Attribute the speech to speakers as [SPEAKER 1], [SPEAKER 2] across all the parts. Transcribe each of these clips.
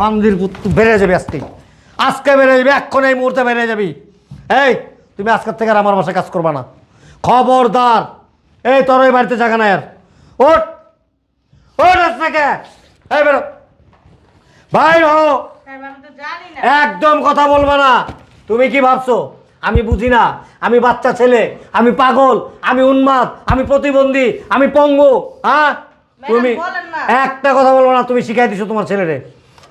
[SPEAKER 1] বান্দির পুত বেড়ে যাবি আজকে। আজকে বেড়ে যাবি এক্ষণ এই মুহূর্তে বেড়ে যাবি। এই তুমি আজকের থেকে আর আমার বাসায় কাজ করবা না। খবরদার। এই তোর ওই বাড়িতে জায়গা নাই আর। ওঠ। আজ থেকে এই বেরো। বাইর হো
[SPEAKER 2] না।
[SPEAKER 1] একদম কথা বলবা না। তুমি কি ভাবছ? আমি বুঝি না। আমি বাচ্চা ছেলে আমি পাগল আমি উন্মাদ আমি প্রতিবন্ধী আমি পঙ্গু হ্যাঁ? তুমি একটা কথা বলব না তুমি শিখাই দিছো তোমার ছেলেরে।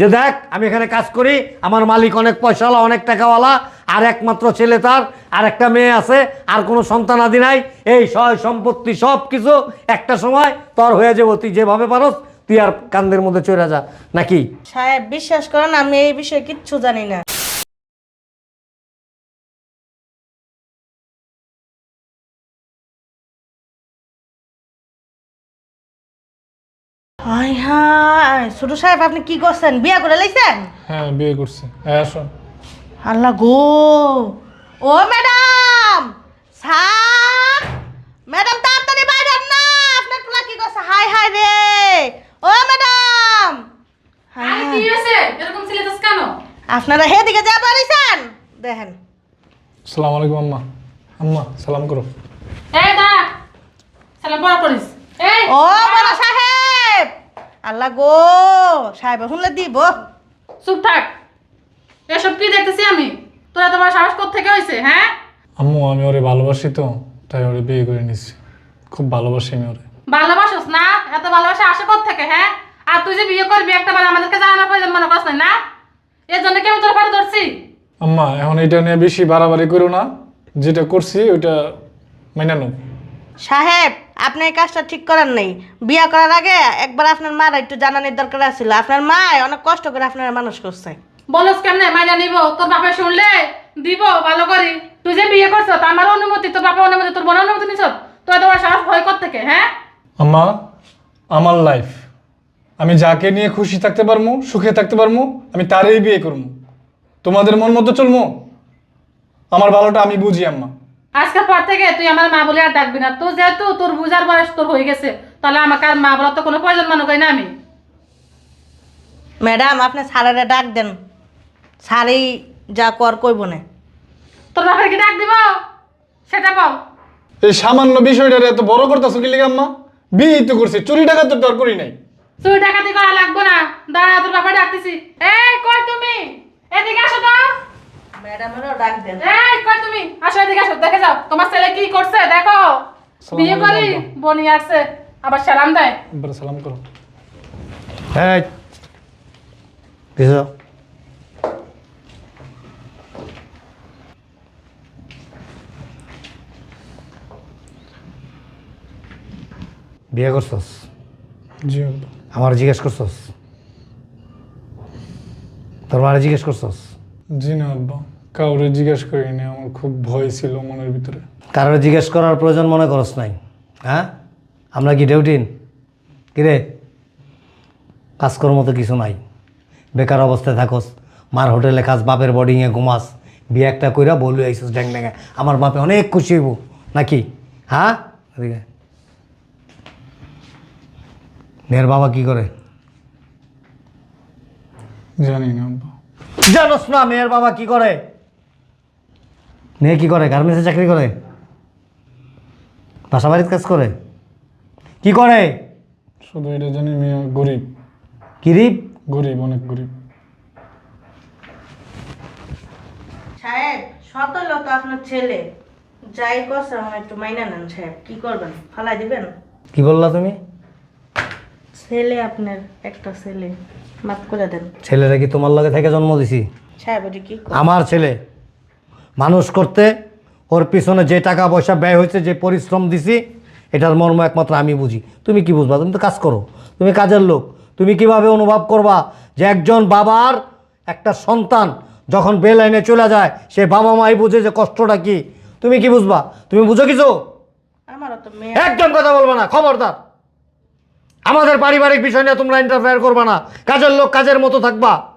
[SPEAKER 1] যে দেখ, আমি এখানে কাজ করি, আমার মালিক অনেক পয়সাওয়ালা, অনেক টাকাওয়ালা, আর একমাত্র ছেলে তার, আর একটা মেয়ে আছে, আর কোনো সন্তান আদি নাই। এই সয় সম্পত্তি সব কিছু একটা সময় তর হয়ে যাব, তুই যেভাবে পারস, তুই আর কান্দের মধ্যে চলে যা। নাকি?
[SPEAKER 2] সাহেব, বিশ্বাস করেন, আমি এই বিষয়ে কিচ্ছু জানি না। ছোট সাহেব আপনি কি করছেন? বিয়া করে লাইছেন?
[SPEAKER 3] হ্যাঁ বিয়ে করছি। হ্যাঁ আসো
[SPEAKER 2] আল্লাহ গো। ও ম্যাডাম! স্যার ম্যাডাম তাড়াতাড়ি বাইরে না। আপনার পোলা কি করছে? হাই হাই রে। ও ম্যাডাম! হাই
[SPEAKER 4] আরে। কি হয়েছে? এরকম ছিলেছিস কেন?
[SPEAKER 2] আপনারা হেদিকে যা পারিছেন দেখেন।
[SPEAKER 3] সালাম আলাইকুম আম্মা। আম্মা সালাম করো।
[SPEAKER 4] এই দা সালাম পড়া করিস এই।
[SPEAKER 2] ও বড় সাহেব আল্লাহ গো সাহেব শুনলে দিব
[SPEAKER 4] চুপ থাক। এসব কি দেখতেছি আমি? তোরা তোমার সাহস থেকে হয়েছে হ্যাঁ?
[SPEAKER 3] আম্মু আমি ওরে ভালোবাসি তো তাই ওরে বিয়ে করে নিছি। খুব ভালোবাসি আমি ওরে।
[SPEAKER 4] ভালোবাসোস না? এত ভালোবাসা আসে থেকে হ্যাঁ? আর তুই যে বিয়ে করবি একটা বার আমাদেরকে জানানোর প্রয়োজন মনে করছ না? এর জন্য কি আমি তোর পারে ধরছি?
[SPEAKER 3] আম্মা এখন এটা নিয়ে বেশি বাড়াবাড়ি করো না। যেটা করছি ওইটা মাইনা নো
[SPEAKER 2] সাহেব আপনি এই কাজটা ঠিক করেন নাই। বিয়া করার আগে একবার আপনার মার একটু জানানোর দরকার ছিল আপনার মা অনেক কষ্ট করে আপনার মানুষ করছে।
[SPEAKER 4] বলস কেমনে? মাইনা নিব। তোর বাপে শুনলে? দিব ভালো করি। তুই যে বিয়ে করছ তো আমার অনুমতি। তোর বাপের অনুমতি তোর বোনের অনুমতি নিছ? তোর তোমার সাহস ভয় করতে থেকে হ্যাঁ?
[SPEAKER 3] আম্মা আমার লাইফ আমি যাকে নিয়ে খুশি থাকতে পারব সুখে থাকতে পারব আমি তারই বিয়ে করব তোমাদের মন মতো চলবো আমার ভালোটা আমি বুঝি আম্মা।
[SPEAKER 4] আজকের পর থেকে তুই আমার মা বলে আর ডাকবি না। তো যেহেতু তোর বুঝার বয়স তোর হয়ে গেছে তাহলে আমাকে আর মা বলার তো কোনো প্রয়োজন মনে করি না আমি।
[SPEAKER 2] ম্যাডাম আপনি স্যারেরা ডাক দেন। স্যারেই যা কর কইব না।
[SPEAKER 4] তোর বাপের কি ডাক দিব? সেটা বল।
[SPEAKER 3] এই সামান্য বিষয়টা এত বড় করতেছো কি লিগে আম্মা? বিয়ে তো করছি চুরি টাকা তো তোর করি নাই।
[SPEAKER 4] তুই ডাকাতি করা লাগবো না। দাঁড়া তোর বাপা ডাকতেছি। এই কই তুমি? এদিকে আসো তো।
[SPEAKER 2] ম্যাডামেরও ডাক দেন।
[SPEAKER 4] এই কই তুমি? আসো এদিকে আসো দেখে যাও। তোমার ছেলে কি করছে? দেখো। বিয়ে করি বনি আসছে। আবার সালাম দেয়।
[SPEAKER 3] একবার সালাম করো।
[SPEAKER 1] কিছু বিয়ে করছস?
[SPEAKER 3] জি
[SPEAKER 1] আমার জিজ্ঞেস করছস? তোর মারে জিজ্ঞেস করছস?
[SPEAKER 3] জি না আব্বা। কাউরে জিজ্ঞেস করিনি আমার খুব ভয় ছিল মনের ভিতরে।
[SPEAKER 1] কারোর জিজ্ঞেস করার প্রয়োজন মনে করস নাই হ্যাঁ? আমরা কি ডেউটিন? কিরে? কাজকর্ম তো কিছু নাই। বেকার অবস্থায় থাকস মার হোটেলে খাস বাপের বোর্ডিংয়ে ঘুমাস বিয়ে একটা কইরা বলু আইসিস ড্যাং ড্যাঙে আমার বাপে অনেক খুশি হইব নাকি? হ্যাঁ? এদিকে। মেয়ের বাবা কি করে?
[SPEAKER 3] জানি না
[SPEAKER 1] জানোস না মেয়ের বাবা কি করে? মেয়ে কি করে? গার্মেন্টসে চাকরি করে? বাসা বাড়িতে কাজ করে? কি করে?
[SPEAKER 3] শুধু এটা জানি মেয়ে গরিব।
[SPEAKER 1] কিরিপ
[SPEAKER 3] গরিব অনেক গরিব।
[SPEAKER 2] সাহেব তো আপনার ছেলে। যাই করছে আমার একটু মাইনা নেন সাহেব। কি করবেন? ফালাই দিবেন?
[SPEAKER 1] কি বললা তুমি?
[SPEAKER 2] ছেলে আপনার একটা ছেলে। মাফ করে দেন।
[SPEAKER 1] ছেলেরা কি তোমার লগে থেকে জন্ম দিছি?
[SPEAKER 2] সাহেব ওটি কি করে?
[SPEAKER 1] আমার ছেলে। মানুষ করতে ওর পিছনে যে টাকা পয়সা ব্যয় হয়েছে যে পরিশ্রম দিছি এটার মর্ম একমাত্র আমি বুঝি। তুমি কি বুঝবা? তুমি তো কাজ করো। তুমি কাজের লোক। তুমি কীভাবে অনুভব করবা যে একজন বাবার একটা সন্তান যখন বে লাইনে চলে যায় সে বাবা মাই বুঝে যে কষ্টটা কি? তুমি কি বুঝবা? তুমি বুঝো কিছু? একদম কথা বলব না খবরদার। আমাদের পারিবারিক বিষয় নিয়ে তোমরা ইন্টারফেয়ার করবা না। কাজের লোক কাজের মতো থাকবা।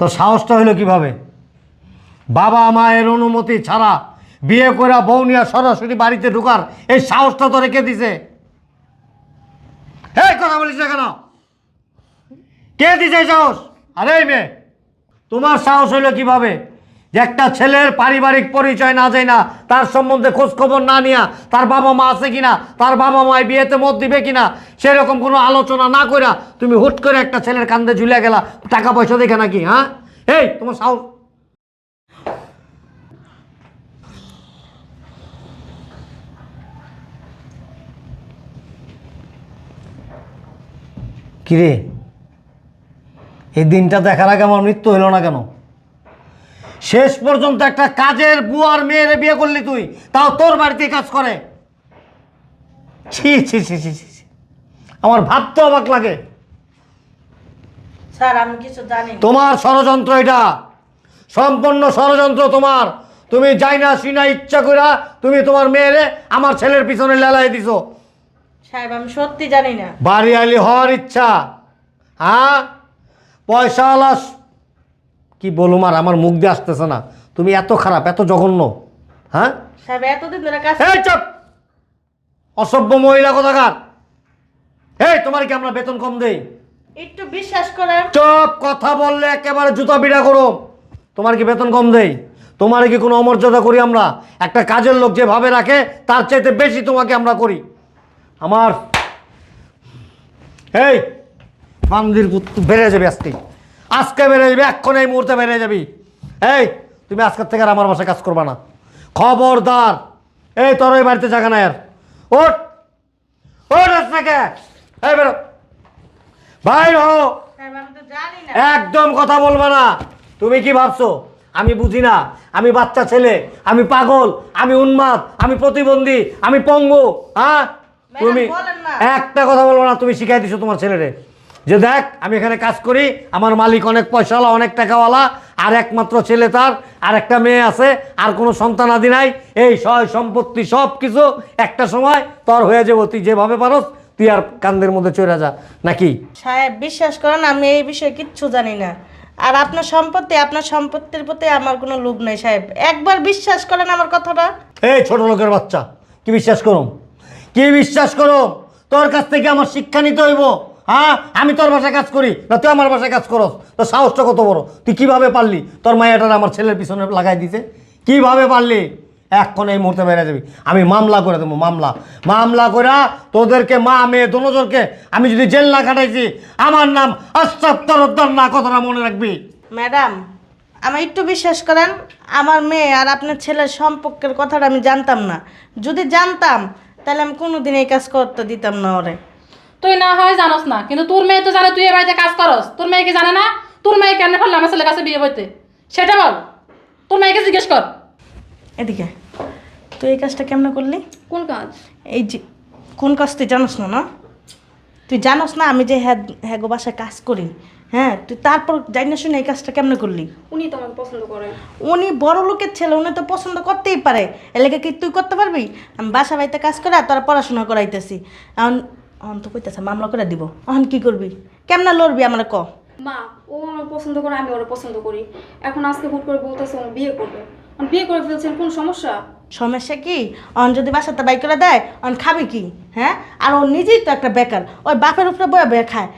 [SPEAKER 1] তো সাহসটা হলো কীভাবে? বাবা মায়ের অনুমতি ছাড়া বিয়ে করা বউ নিয়ে সরাসরি বাড়িতে ঢুকার এই সাহসটা তো রেখে দিছে? এই কথা বলিস কেন? কে দিছে সাহস? আরে মেয়ে, তোমার সাহস হইল কীভাবে? যে একটা ছেলের পারিবারিক পরিচয় না যায় না তার সম্বন্ধে খোঁজখবর না নিয়া, তার বাবা মা আছে কিনা, তার বাবা মায় বিয়েতে মত দিবে কিনা, সেরকম কোনো আলোচনা না কইরা তুমি হুট করে একটা ছেলের কান্দে ঝুলে গেলা, টাকা পয়সা দেখে নাকি হ্যাঁ? এই, তোমার সাহস। কিরে? এই দিনটা দেখার আগে আমার মৃত্যু হইল না কেন? শেষ পর্যন্ত একটা কাজের বুয়ার মেয়েরে বিয়ে করলি তুই তাও তোর বাড়িতে কাজ করে। ছি ছি ছি ছি ছি। আমার ভাবতে অবাক লাগে।
[SPEAKER 2] স্যার আমি কিছু জানি
[SPEAKER 1] তোমার ষড়যন্ত্র এটা। সম্পূর্ণ ষড়যন্ত্র তোমার। তুমি যাই না সিনা ইচ্ছা কইরা তুমি তোমার মেয়েরে আমার ছেলের পিছনে লেলাই দিছো।
[SPEAKER 2] সাহেব আমি সত্যি জানি না।
[SPEAKER 1] বাড়ি আলি হওয়ার ইচ্ছা। হ্যাঁ পয়সা আলাস কি বলুম আর আমার মুখ দিয়ে আসতেছে না। তুমি এত খারাপ এত জঘন্য হ্যাঁ?
[SPEAKER 2] সাহেব এতদিন ধরে কাজ
[SPEAKER 1] এই চপ! অসভ্য মহিলা কোথাকার? এই তোমার কি আমরা বেতন কম দেই?
[SPEAKER 2] একটু বিশ্বাস করেন।
[SPEAKER 1] চপ! কথা বললে একেবারে জুতা পিটা করো তোমার কি বেতন কম দেই? তোমার কি কোনো অমর্যাদা করি আমরা? একটা কাজের লোক যেভাবে রাখে তার চাইতে বেশি তোমাকে আমরা করি। আমার এই বান্দির বেড়ে যাবে আজকে। আজকে বেড়ে যাবি এক্ষণ এই মুহূর্তে বেড়ে যাবি। এই তুমি আজকের থেকে আর আমার বাসায় কাজ করবা না। খবরদার। এই তোর ওই বাড়িতে জায়গা নাই আর। ওট ওট আজকে। এই বেরো। বাইর হো
[SPEAKER 2] না।
[SPEAKER 1] একদম কথা বলবে না। তুমি কি ভাবছ? আমি বুঝি না। আমি বাচ্চা ছেলে আমি পাগল আমি উন্মাদ আমি প্রতিবন্ধী আমি পঙ্গু হ্যাঁ? তুমি একটা কথা বলব না তুমি শিখাই দিছো তোমার ছেলেরে। যে দেখ আমি এখানে কাজ করি আমার মালিক অনেক পয়সাওয়ালা অনেক টাকাওয়ালা আর একমাত্র ছেলে তার আর একটা মেয়ে আছে আর কোনো সন্তানাদি নাই। এই সয় সম্পত্তি সব কিছু একটা সময় তোর হয়ে যাব তুই যেভাবে পারস তুই আর কান্দের মধ্যে চলে যা। নাকি?
[SPEAKER 2] সাহেব বিশ্বাস করেন আমি এই বিষয়ে কিচ্ছু জানি না। আর আপনার সম্পত্তি আপনার সম্পত্তির প্রতি আমার কোনো লোভ নেই সাহেব। একবার বিশ্বাস করেন আমার কথাটা?
[SPEAKER 1] এই ছোট লোকের বাচ্চা কি বিশ্বাস করো কি বিশ্বাস করো তোর কাছ থেকে আমার শিক্ষা নিতে হইব। হ্যাঁ আমি তোর বাসায় কাজ করি, না তুই আমার বাসায় কাজ করস? তোর সাহসটা কত বড়? তুই কীভাবে পারলি? তোর মায়াটার আমার ছেলের পিছনে লাগাই দিতে কীভাবে পারলি? এখন এই মুহূর্তে বেড়ে যাবি। আমি মামলা করে দেবো, মামলা। মামলা করে তোদেরকে, মা, মেয়ে দোনোজনকে আমি যদি জেল না কাটাইছি আমার নাম আস্তাত্তর না, কথাটা মনে রাখবি?
[SPEAKER 2] ম্যাডাম আমার একটু বিশ্বাস করেন, আমার মেয়ে আর আপনার ছেলের সম্পর্কের কথাটা আমি জানতাম না। যদি জানতাম, তাহলে আমি কোনোদিন এই কাজ করতে দিতাম না ওরে।
[SPEAKER 4] তুই না হয় জানোস না কিন্তু তোর মেয়ে তো জানে তুই এ বাড়িতে কাজ করস। তোর মেয়ে কি জানে না? তোর মেয়ে কেন ফেললে আমার ছেলের কাছে বিয়ে হইতে সেটা বল। তোর মেয়েকে জিজ্ঞেস কর।
[SPEAKER 2] এদিকে তুই এই কাজটা কেমনে করলি?
[SPEAKER 5] কোন কাজ?
[SPEAKER 2] এই যে কোন কাজ তুই জানোস না না? তুই জানোস না আমি যে হ্যাঁ হ্যাঁ গো বাসায় কাজ করি। হ্যাঁ তুই তারপর জানি না শুনে এই কাজটা কেমনে করলি?
[SPEAKER 5] উনি তো আমাকে পছন্দ করে।
[SPEAKER 2] উনি বড় লোকের ছেলে উনি তো পছন্দ করতেই পারে। এলাকা কি তুই করতে পারবি? আমি বাসা বাড়িতে কাজ করে আর তোরা পড়াশোনা করাইতেছি। এখন এখন তো কইতেছে মামলা করে দিব। এখন কি করবি? কেমনে লড়বি আমার ক?
[SPEAKER 5] মা ও আমার পছন্দ করে আমি ওরা পছন্দ করি। এখন আজকে হুট করে বলতেছে ও বিয়ে করবে। বিয়ে করে ফেলছেন কোন সমস্যা?
[SPEAKER 2] সমস্যা কি? অন যদি বাসাতে বাই করে দেয় অন খাবে কি? হ্যাঁ? আর ও নিজেই তো একটা বেকার ওই বাপের উপরে বয়ে বয়ে খায়।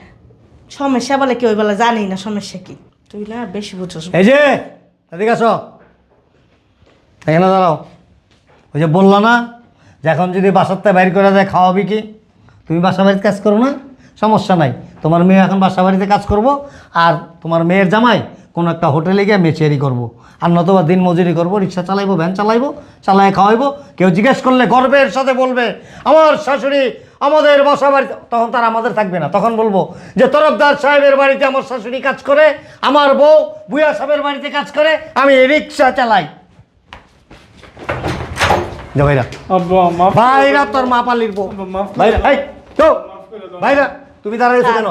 [SPEAKER 2] সমস্যা বলে কি ওই বলে জানি না সমস্যা কি। তুই না বেশি বুঝোস।
[SPEAKER 1] এই যে এদিকে আসো। এখানে দাঁড়াও। ওই যে বলল না যে এখন যদি বাসাতে বাইর করে দেয় খাওয়াবি কি? তুমি বাসা বাড়িতে কাজ করো না, সমস্যা নাই। তোমার মেয়ে এখন বাসা বাড়িতে কাজ করব, আর তোমার মেয়ের জামাই কোনো একটা হোটেলে গিয়ে মেচেরি করব, আর নতুবা দিন মজুরি করব, রিক্সা চালাইবো, ভ্যান চালাইবো, চালায় খাওয়াইবো। কেউ জিজ্ঞেস করলে গর্বের সাথে বলবে, আমার শাশুড়ি আমাদের বাসা বাড়িতে তখন তার আমাদের থাকবে না। তখন বলব যে, তরফদার সাহেবের বাড়িতে আমার শাশুড়ি কাজ করে, আমার বউ বুয়া সাহেবের বাড়িতে কাজ করে, আমি রিক্সা চালাই। যা ভাইরা। ভাইরা তোর মা পালির বউ ভাইরা এই তো ভাইরা তুমি দাঁড়াইছো কেন?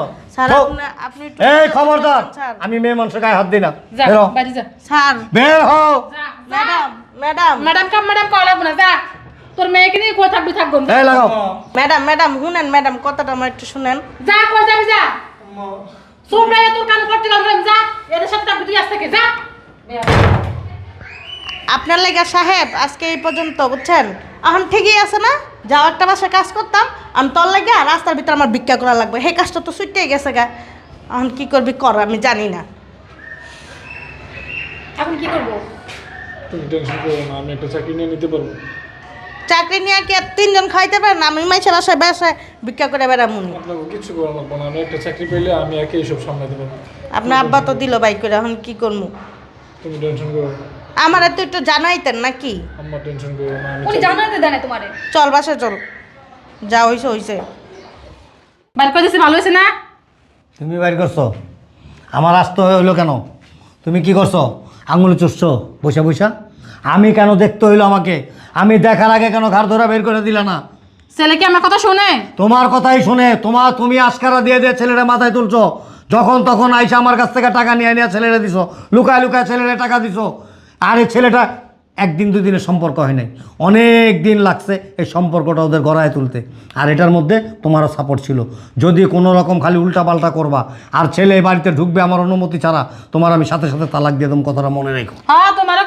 [SPEAKER 1] এই খবরদার আমি মেয়ে মানুষের গায়ে হাত দিই না।
[SPEAKER 4] যা
[SPEAKER 1] বেরো।
[SPEAKER 2] স্যার।
[SPEAKER 1] বের হও।
[SPEAKER 2] Madam madam.
[SPEAKER 4] ম্যাডাম কাম ম্যাডাম কল লাগবো না যা। তোর মেয়েকে নিয়ে কোথায় থাকবি থাকব।
[SPEAKER 1] এই লাগাও।
[SPEAKER 2] ম্যাডাম ম্যাডাম শুনেন ম্যাডাম কথাটা আমার একটু শুনেন।
[SPEAKER 4] যা কই যাবি যা। চুপ রে তোর কান করতে লাগলাম যা এদের সাথে তুই আজ যা।
[SPEAKER 2] আপনার লেগা সাহেব আজকে এই পর্যন্ত বুঝছেন? এখন ঠিকই আছে না? যাও একটা বাসায় কাজ করতাম আমি তোর লাগে রাস্তার ভিতরে আমার ভিক্ষা করা লাগবে। সেই কাজটা তো ছুটেই গেছে গা। এখন কি করবি কর আমি জানি না।
[SPEAKER 5] এখন কি করব?
[SPEAKER 3] তুমি টেনশন করো না আমি একটা চাকরি নিয়ে নিতে পারব।
[SPEAKER 2] চাকরি নিয়ে কি আর তিনজন খাইতে পারে না? আমি মাইসে বাসায় বাসায় ভিক্ষা করে বেড়ামুনি
[SPEAKER 3] আপনাকে কিছু করা লাগবো না আমি একটা চাকরি পেলে আমি একে এইসব সামলাতে পারব।
[SPEAKER 2] আপনার আব্বা তো দিল বাই করে এখন কি করব
[SPEAKER 3] তুমি টেনশন করো না।
[SPEAKER 2] আমার তো একটু জানাইতেন নাকি?
[SPEAKER 3] আম্মা টেনশন করো না আমি
[SPEAKER 5] উনি জানাতে তোমারে।
[SPEAKER 2] চল বাসা চল। যা হইছে হইছে।
[SPEAKER 4] বাইর করে দিছি ভালো হয়েছে না?
[SPEAKER 1] তুমি বাইর করছ? আমার আসতে হইল কেন? তুমি কি করছ? আঙুলে চুষছো? বসে বসা। আমি কেন দেখতে হইল আমাকে? আমি দেখার আগে কেন ঘাড় ধরা বের করে দিলা না?
[SPEAKER 4] ছেলে কি আমার কথা শুনে?
[SPEAKER 1] তোমার কথাই শুনে। তোমার তুমি আশকারা দিয়ে দিয়ে ছেলেরা মাথায় তুলছো। যখন তখন আইসা আমার কাছ থেকে টাকা নিয়ে নিয়ে ছেলেরা দিছো। লুকায় লুকায় ছেলেরা টাকা দিছো। আর ছেলেটা, একদিন দুদিনের সম্পর্ক হয় নাই। অনেক দিন লাগছে এই সম্পর্কটা ওদের গড়ায় তুলতে। আর এটার মধ্যে তোমারও সাপোর্ট ছিল। যদি কোনো রকম খালি উল্টাপাল্টা করবা, আর ছেলে বাড়িতে ঢুকবে আমার অনুমতি ছাড়া, তোমার আমি সাথে সাথে তালাক দিয়ে দেবো কথাটা মনে রেখো।
[SPEAKER 4] হ্যাঁ তোমারও